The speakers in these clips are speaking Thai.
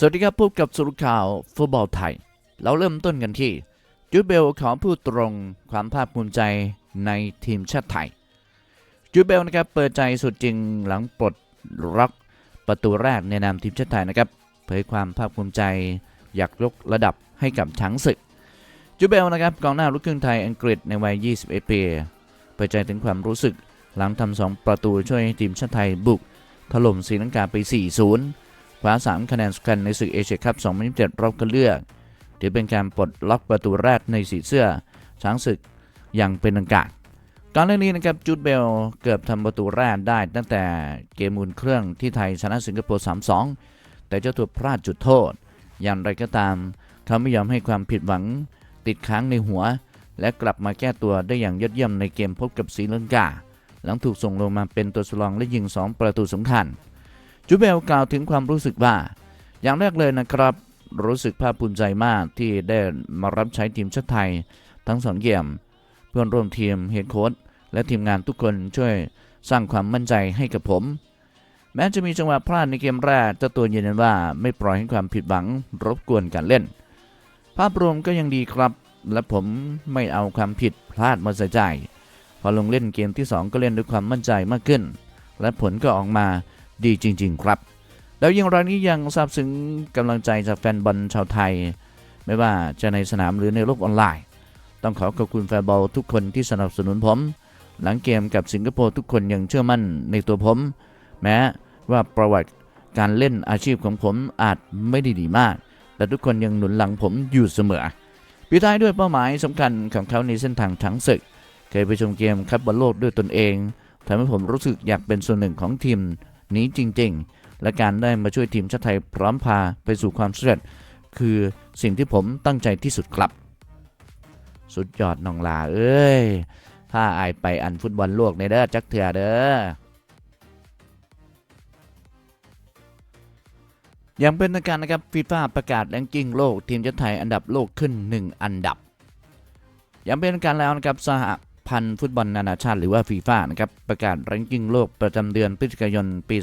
สวัสดีครับพบกับสรุปข่าวฟุตบอลไทย เราเริ่มต้นกันที่จูเบลขอพูดตรงความภาคภูมิใจในทีมชาติไทยจูเบลนะครับเปิดใจสุดจริงหลังปลดล็อกประตูแรกในนามทีมชาติไทยนะครับเผยความภาคภูมิใจ อยากยกระดับให้กับช้างศึกจูเบลนะครับกองหน้าลูกครึ่งไทยอังกฤษในวัย 21 ปีเปิดใจถึงความรู้สึกหลังทำสองประตูช่วยทีมชาติไทยบุกถล่มศรีลังกาไป 4-0 คว้า 3 คะแนนสำคัญในศึกเอเชียคัพ 2027 รอบคัดเลือก ถือเป็นการปลดล็อกประตูแรกในสีเสื้อ ช้างศึกอย่างเป็นทางการก่อนหน้านี้นะครับจูดเบลเกือบทำประตูแรกได้ตั้งแต่เกมมูลเครื่องที่ไทยชนะสิงคโปร์ 3-2 แต่เจ้าตัวพลาดจุดโทษ อย่างไรก็ตาม เขาไม่ยอมให้ความผิดหวังติดค้างในหัว และกลับมาแก้ตัวได้อย่างยอดเยี่ยมในเกมพบกับศรีลังกา หลังถูกส่งลงมาเป็นตัวสำรองและยิง 2 ประตูสำคัญ จูเบลกล่าวถึงความรู้สึกว่า อย่างแรกเลยนะครับ รู้สึกภาคภูมิใจมากที่ได้มารับใช้ทีมชาติไทย ทั้งสองเกมเพื่อนร่วมทีมเฮดโค้ชและทีมงานทุกคนช่วยสร้างความมั่นใจให้กับผม แม้จะมีจังหวะพลาดในเกมแรกเจ้าตัวยืนยันว่าไม่ปล่อยให้ความผิดหวังรบกวนการเล่น ภาพรวมก็ยังดีครับ และผมไม่เอาความผิดพลาดมาใส่ใจพอลงเล่นเกมที่ 2 ก็เล่นด้วยความมั่นใจมากขึ้น และผลก็ออกมา ดีจริง ๆ ครับ แล้วยังรายนี้ยังซาบซึ้งกำลังใจจากแฟนบอลชาวไทย ไม่ว่าจะในสนามหรือในโลกออนไลน์ ต้องขอขอบคุณแฟนบอลทุกคนที่สนับสนุนผม หลังเกมกับสิงคโปร์ทุกคนยังเชื่อมั่นในตัวผม แม้ว่าประวัติการเล่นอาชีพของผมอาจไม่ได้ดีมาก แต่ทุกคนยังหนุนหลังผมอยู่เสมอปิดท้ายด้วยเป้าหมายสำคัญของเขาในเส้นทางทั้งศึก เคยไปชมเกมคัพบอลโลกด้วยตนเองทำให้ผมรู้สึกอยากเป็นส่วนหนึ่งของทีม นี้จริง ๆ และการได้มาช่วยทีมชาติไทยพร้อมพาไปสู่ความสำเร็จ คือสิ่งที่ผมตั้งใจที่สุดครับ สุดยอดน้องลาเอ้ยถ้าอายไปอันฟุตบอลโลกในเด้อจักเถื่อเด้ออย่างเป็นทางการนะครับฟีฟ่าประกาศแรงกิ้งโลกทีมชาติไทยอันดับโลกขึ้น 1 อันดับอย่างเป็นทางการแล้วนะครับสห พันธ์ฟุตบอลนานาชาติหรือว่าฟีฟ่านะครับประกาศแรงกิ้งโลกประจำเดือนพฤศจิกายนปี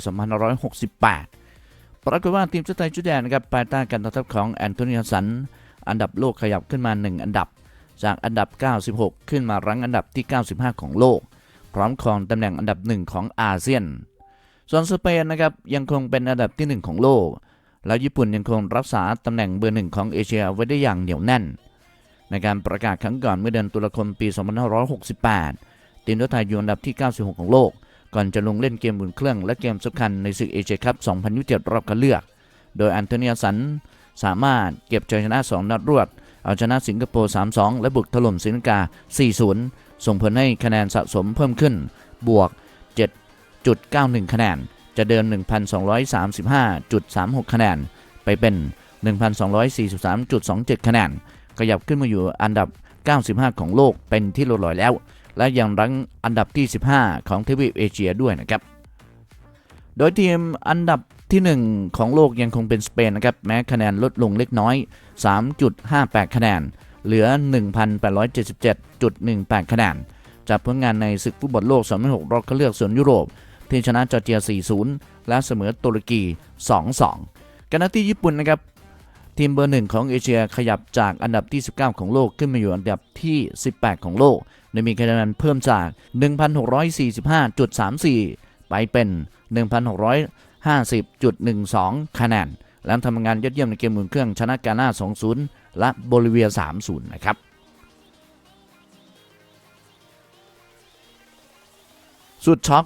2568 ปรากฏว่าทีมชาติไทยชุดแดงนะครับภายใต้การทัพของแอนโทนีฮัสสัน อันดับโลกขยับขึ้นมา 1 อันดับ จากอันดับ 96 ขึ้นมารั้งอันดับที่ 95 ของโลก พร้อมครองตำแหน่งอันดับ 1 ของอาเซียน ส่วนสเปนนะครับยังคงเป็นอันดับที่ 1 ของโลก แล้วญี่ปุ่นยังคงรักษาตำแหน่งเบอร์หนึ่งของเอเชียไว้ได้อย่างเหนียวแน่น ในการประกาศครั้งก่อนเมื่อเดือนตุลาคมปี 2568 ทีมชาติไทยอยู่อันดับที่ 96 ของโลก ก่อนจะลงเล่นเกมบุนเครื่องและเกมสำคัญในศึกเอเชียคัพ 2027 รอบคัดเลือก โดยอันโตเนียสันสามารถเก็บชัยชนะ 2 นัดรวด เอาชนะสิงคโปร์ 3-2 และบุกถล่มศรีลังกา4-0 ส่งผลให้คะแนนสะสมเพิ่มขึ้น บวก 7.91 คะแนน จะเดิน1,235.36 คะแนน ไปเป็น 1,243.27 คะแนน ขยับขึ้นมาอยู่อันดับ 95 ของโลกเป็นที่เรียบร้อยแล้ว และยังรั้งอันดับที่ 15 ของทวีปเอเชียด้วยนะครับ โดยทีมอันดับที่ 1 ของโลกยังคงเป็นสเปนนะครับแม้คะแนนลดลงเล็กน้อย 3.58 คะแนน เหลือ 1,877.18 คะแนนจากผลงานในศึกฟุตบอลโลก 2006 รอบคัดเลือกส่วนยุโรป ที่ชนะจอร์เจีย 4-0 และเสมอตุรกี 2-2ขณะที่ญี่ปุ่นนะครับ ทีมเบอร์หนึ่งของเอเชียขยับจากอันดับที่ 19 ของโลกขึ้นมาอยู่อันดับที่ 18 ของโลกโดยมีคะแนนเพิ่มจาก 1,645.34 ไปเป็น 1,650.12 คะแนน และทำงานยอดเยี่ยมในเกมหมุนเครื่องชนะกาน่า 2-0 และโบลิเวีย 3-0 นะครับสุดช็อก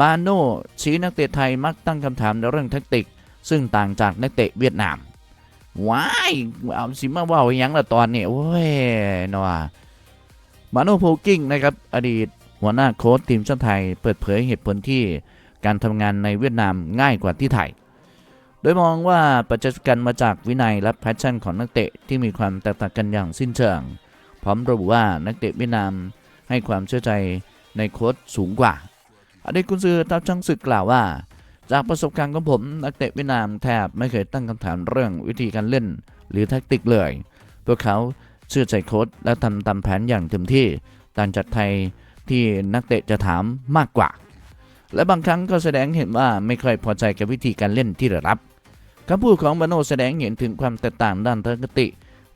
มาโน่ชี้นักเตะไทยมักตั้งคำถามในเรื่องแทคติก ซึ่งต่างจากนักเตะเวียดนาม ว้ายเอาสิมาว่ายังละตอนนี้โอ้ยเนามาโนโพกิ้งนะครับ อดีตหัวหน้าโค้ชทีมชาติไทย เปิดเผยเหตุผลที่การทำงานในเวียดนามง่ายกว่าที่ไทย โดยมองว่าปัจจัยสำคัญมาจากวินัยและแพชชั่นของนักเตะที่มีความแตกต่างกันอย่างสิ้นเชิง พร้อมระบุว่านักเตะเวียดนามให้ความเชื่อใจในโค้ชสูงกว่า อดีตกุนซือทัพช่างศึกกล่าวว่า จากประสบการณ์ของผมนักเตะเวียดนามแทบไม่เคยตั้งคำถามเรื่องวิธีการเล่น หรือแทคติกเลย พวกเขาเชื่อใจโค้ชและทำตามแผนอย่างเต็มที่ต่างจากไทยที่นักเตะจะถามมากกว่า และบางครั้งก็แสดงเห็นว่าไม่ค่อยพอใจกับวิธีการเล่นที่ได้รับคำพูดของบาโนแสดงเห็นถึงความแตกต่างด้านทัศนคติ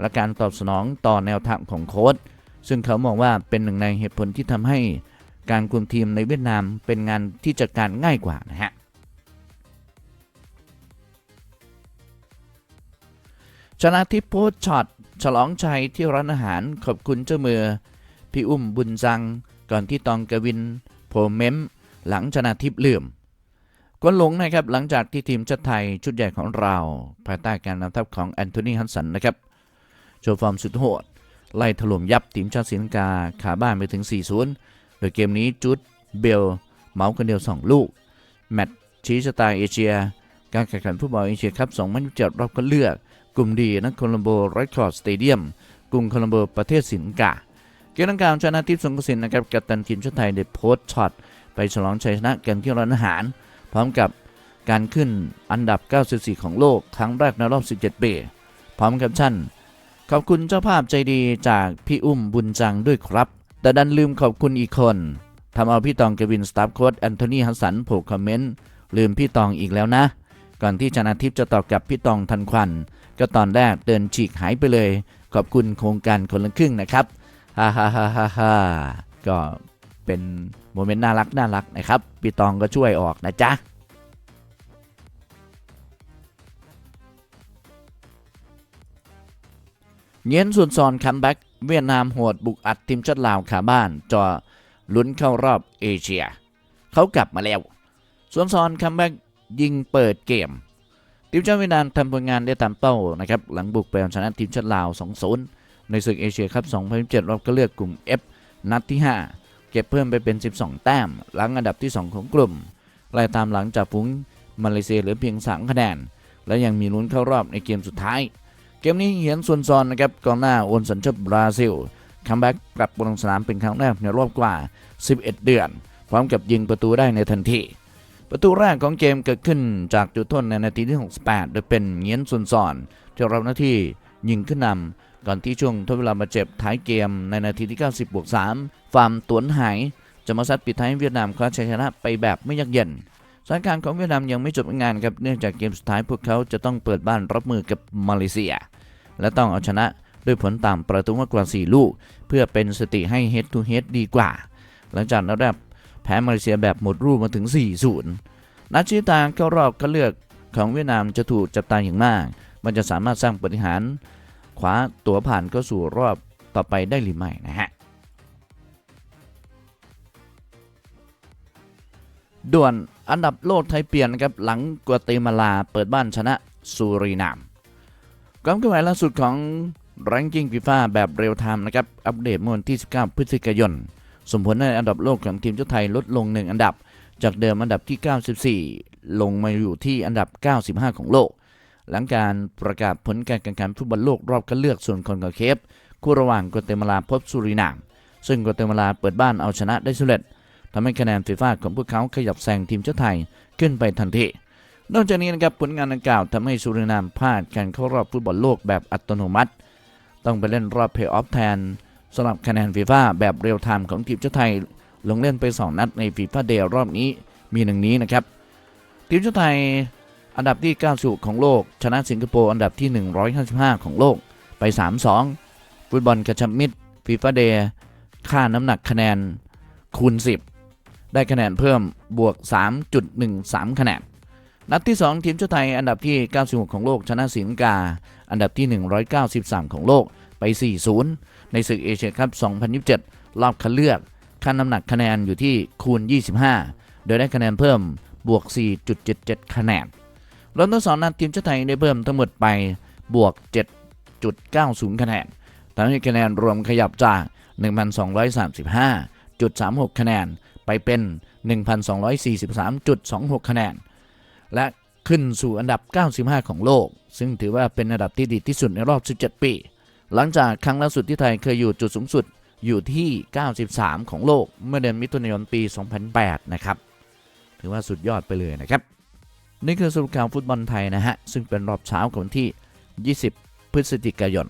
และการตอบสนองต่อแนวทางของโค้ชซึ่งเขามองว่าเป็นหนึ่งในเหตุผลที่ทำให้การคุมทีมในเวียดนามเป็นงานที่จัดการง่ายกว่านะฮะ ชนะทิพย์โพสช็อตฉลองชัยที่ร้านอาหารขอบคุณเจ้ามือ พี่อุ้มบุญจัง ก่อนที่ตองกวินโพเมมหลังชนะทิพย์เลื่อมกวนหลงนะครับหลังจากที่ทีมชาติไทยชุดใหญ่ของเรา ภายใต้การนำทัพของแอนโทนีฮันสันนะครับโชว์ฟอร์มสุดโหด ไล่ถล่มยับทีมชาติศรีลังกาขาบ้านไปถึง 4-0 โดยเกมนี้จุดเบลเมาคนเดียว 2 ลูก แมตช์ชี้ชะตาเอเชีย การแข่งขันฟุตบอลเอเชียครับ2027รอบคัดเลือก ลุ่มดีนักโคลัมโบเรคคอร์ดสเตเดียมกรุงโคลัมโบประเทศศรีลังกาเกมดังกล่าวชนะทิพย์สงกสินนะครับกัปตันทีมชาติไทยได้โพสต์ช็อตไปฉลองชัยชนะกันที่ร้านอาหาร พร้อมกับการขึ้นอันดับ 94 ของโลกครั้งแรกในรอบ 17 ปี พร้อมกับชั่น ขอบคุณเจ้าภาพใจดีจากพี่อุ้มบุญจังด้วยครับ แต่ดันลืมขอบคุณอีกคนทำเอาพี่ตองเกวินสตาฟโค้ดแอนโทนีฮัสสันโผล่คอมเมนต์ลืมพี่ตองอีกแล้วนะ ก่อนที่ชนะทิพย์จะตอบกับพี่ตองทันควัน ก็ตอนแรกเดินฉีกหายไปเลย ขอบคุณโครงการคนละครึ่งนะครับฮ่าฮ่าฮ่าฮ่าฮ่าก็เป็นโมเมนต์น่ารักน่ารักนะครับพี่ตองก็ช่วยออกนะจ๊ะเย็นส่วนซอนคัมแบ็กเวียดนามโหดบุกอัดทีมชาติลาวขาบ้านจอลุ้นเข้ารอบเอเชีย เขากลับมาแล้วส่วนซอนคัมแบ็กยิงเปิดเกม ทีมชาติเวียดนามทำผลงานได้ตามเป้านะครับหลังบุกไปเอาชนะทีมชาติลาว 2-0 ในศึกเอเชียคัพ 2027รอบก็เลือกกลุ่ม F นัดที่ 5 เก็บเพิ่มไปเป็น 12 แต้ม หลังอันดับที่ 2 ของกลุ่มไล่ตามหลังจากฝูงมาเลเซียเหลือเพียง 3 คะแนน และยังมีลุ้นเข้ารอบในเกมสุดท้าย เกมนี้เหียนส่วนซอนนะครับกองหน้าโอนสัญชาติบราซิลคัมแบ็กกลับบนลงสนามเป็นครั้งแรกในรอบกว่า 11 เดือน พร้อมกับยิงประตูได้ในทันที ประตูแรกของเกมเกิดขึ้นจากจุดโทษในนาทีที่ 68 โดยเป็นเงียนส่วนซอนที่รับหน้าที่ยิงขึ้นนำก่อนที่ช่วงทดเวลาบาดเจ็บท้ายเกมในนาทีที่ 90บวก3ฟาร์มตวนหายจะมาซัดปิดท้ายเวียดนามคว้าชัยชนะไปแบบไม่ยากเย็นสถานการณ์ของเวียดนามยังไม่จบงานครับเนื่องจากเกมสุดท้ายพวกเขาจะต้องเปิดบ้านรับมือกับมาเลเซีย และต้องเอาชนะด้วยผลตามประตูมากกว่า 4 ลูก เพื่อเป็นสติให้ head to head ดีกว่า หลังจากนัดแรก พ้มาเลเซียแบบหมดรูปมาถึง 4-0 นัดชี้ตาเข้ารอบก็เลือกของเวียดนามจะถูกจับตาอย่างมาก มันจะสามารถสร้างปฏิหารย์ขวาตัวผ่านเข้าสู่รอบต่อไปได้หรือไม่นะฮะ ด่วนอันดับโลกไทยเปลี่ยนนะครับหลังกัวเตมาลาเปิดบ้านชนะซูรินามความเคลื่อนไหวล่าสุดของ Ranking FIFA แบบเรียลไทม์นะครับ อัปเดตเมื่อวันที่ 19 พฤศจิกายน ส่งผลให้อันดับโลกของทีมชาติไทยลดลง 1 อันดับ จากเดิมอันดับที่ 94 ลงมาอยู่ที่อันดับ 95 ของโลก หลังการประกาศผลการแข่งขันฟุตบอลโลกรอบคัดเลือกส่วนคนกับเคฟคู่ระหว่างกัวเตมาลาพบซูรินาม ซึ่งกัวเตมาลาเปิดบ้านเอาชนะได้สำเร็จทำให้คะแนนฟีฟ่าของพวกเขาขยับแซงทีมชาติไทยขึ้นไปทันที นอกจากนี้นะครับผลงานดังกล่าวทำให้สุรินามพลาดการเข้ารอบฟุตบอลโลกแบบอัตโนมัติ ต้องไปเล่นรอบเพย์ออฟแทน สำหรับคะแนนฟีฟ่าแบบเรียลไทม์ของทีมชาติไทย ลงเล่นไป 2 นัดในฟีฟ่าเดย์รอบนี้มีหนึ่งนี้นะครับ ทีมชาติไทยอันดับที่ 90 ของโลก ชนะสิงคโปร์อันดับที่ 155 ของโลกไป 3-2 ฟุตบอลกระชับมิตรฟีฟ่าเดย์ค่าน้ำหนักคะแนนคูณ 10 ได้คะแนนเพิ่มบวก 3.13 คะแนน นัดที่ 2 ทีมชาติไทยอันดับที่ 96 ของโลก ชนะสิงคโปร์อันดับที่ 193 ของโลก ไป 4-0 ในศึกเอเชียคัพ 2027 รอบคัดเลือกค่าน้ำหนักคะแนนอยู่ที่คูณ 25 โดยได้คะแนนเพิ่มบวก 4.77 คะแนนรวมทั้งสองนัดทีมชาติไทยได้เพิ่มทั้งหมดไปบวก 7.90 คะแนนทำให้คะแนนรวมขยับจาก 1,235.36 คะแนน ไปเป็น 1,243.26 คะแนน และขึ้นสู่อันดับ 95 ของโลก ซึ่งถือว่าเป็นอันดับที่ดีที่สุดในรอบ 17 ปี หลังจากครั้งล่าสุดที่ไทยเคยอยู่จุดสูงสุดอยู่ที่ 93 ของโลกเมื่อเดือนมิถุนายนปี 2008 นะครับ ถือว่าสุดยอดไปเลยนะครับ นี่คือสรุปข่าวฟุตบอลไทยนะฮะ ซึ่งเป็นรอบเช้าของวันที่ 20 พฤศจิกายน